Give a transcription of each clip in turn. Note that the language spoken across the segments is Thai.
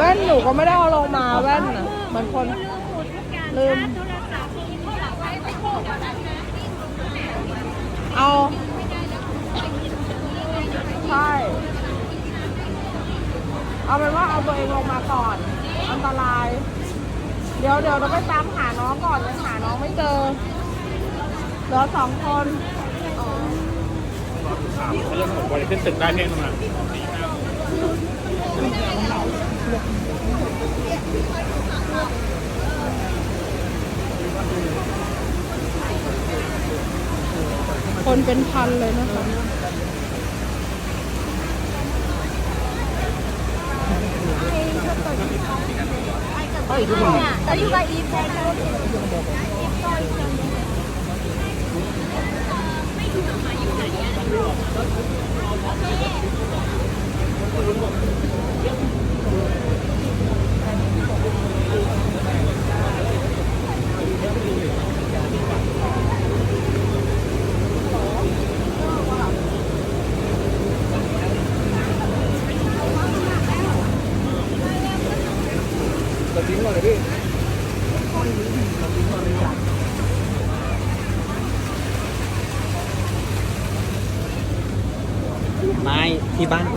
แว่นหนูก็ไม่ได้เอาลงมาแว่นน่ะเหมือนคนลืมเอาใช่เอาเป็นว่าเอาตัวเองลงมาก่อน อันตราย เดี๋ยวเดี๋ยวเราไปตามหาน้องก่อนยังหาน้องไม่เจอเหลือสองคนเขาเริ่มบอกว่าจะขึ้นตึกได้เที่ยงมา คนเป็นพันเลยนะคะแต่อยู่กับอีฟแค่นั้นไม่ที่บ้านกันไปนั่งนั้นขอ ไม่ที่บ้านแฟ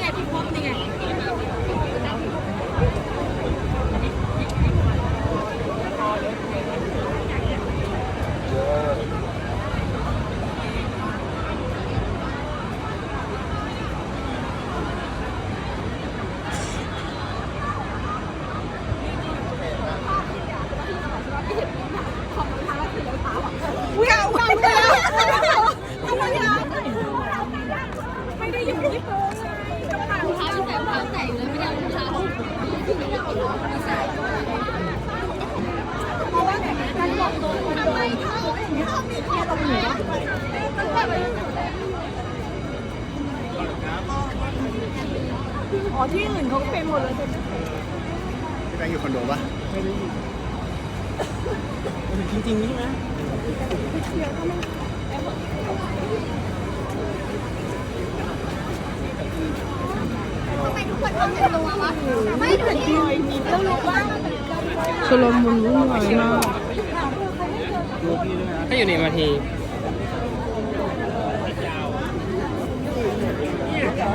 ไงพี่พบนี่ไง อุ้ยเอาไปแล้วทำไมอะ ไม่ได้อยู่ที่โต๊ะรองเท้าอยู่แต่รองเท้าแตะอยู่เลยไม่ได้รองเท้าเพราะว่าการบอกตัวทำไมเขาเขามีข้อตรงไหนมันแบบ อ๋อที่อื่นเขาก็เป็นหมดเลยใช่ไหมพี่แบงค์อยู่คอนโดปะจริงๆใช่ไหมทำไมทุกคนทำเป็นตัววะไม่ดูดิเรารู้ว่าชลมุนวุ่นวายมากถ้าอยู่ในมาที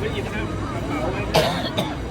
But you.